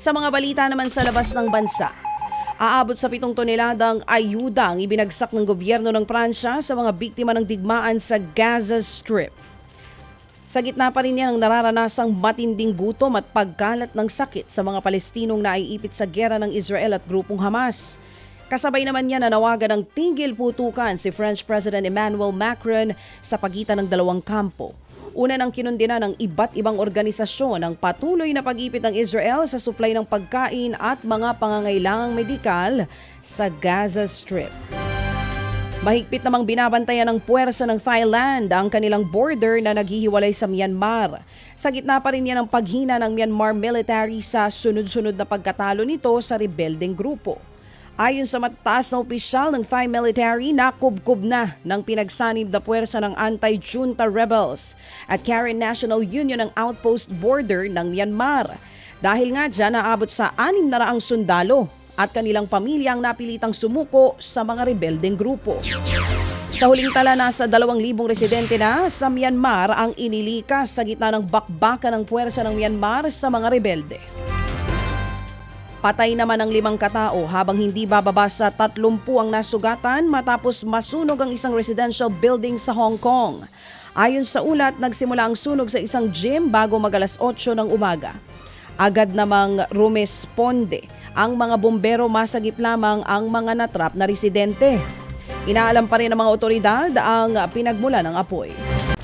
Sa mga balita naman sa labas ng bansa, aabot sa pitong toneladang ayuda ang ibinagsak ng gobyerno ng Pransya sa mga biktima ng digmaan sa Gaza Strip. Sa gitna pa rin yan ang nararanasang matinding gutom at pagkalat ng sakit sa mga Palestinong naiipit sa gera ng Israel at grupong Hamas. Kasabay naman niya na nawagan ng tigil putukan si French President Emmanuel Macron sa pagitan ng dalawang kampo. Una nang kinundina ng iba't ibang organisasyon ang patuloy na pag-ipit ng Israel sa supply ng pagkain at mga pangangailangang medikal sa Gaza Strip. Mahigpit namang binabantayan ng puwersa ng Thailand ang kanilang border na naghihiwalay sa Myanmar. Sa gitna pa rin yan ang paghina ng Myanmar military sa sunod-sunod na pagkatalo nito sa rebelding grupo. Ayon sa mataas na opisyal ng Thai military, nakubkob na ng pinagsanib na puwersa ng anti-junta rebels at Karen National Union ang outpost border ng Myanmar. Dahil nga dyan naabot sa 600 sundalo at kanilang pamilya ang napilitang sumuko sa mga rebeldeng grupo. Sa huling tala, nasa 2,000 residente na sa Myanmar ang inilikas sa gitna ng bakbakan ng puwersa ng Myanmar sa mga rebelde. Patay naman ang limang katao habang hindi bababa sa 30 ang nasugatan matapos masunog ang isang residential building sa Hong Kong. Ayon sa ulat, nagsimula ang sunog sa isang gym bago magalas 8 ng umaga. Agad namang rumesponde ang mga bombero masagip lamang ang mga natrap na residente. Inaalam pa rin ng mga otoridad ang pinagmula ng apoy.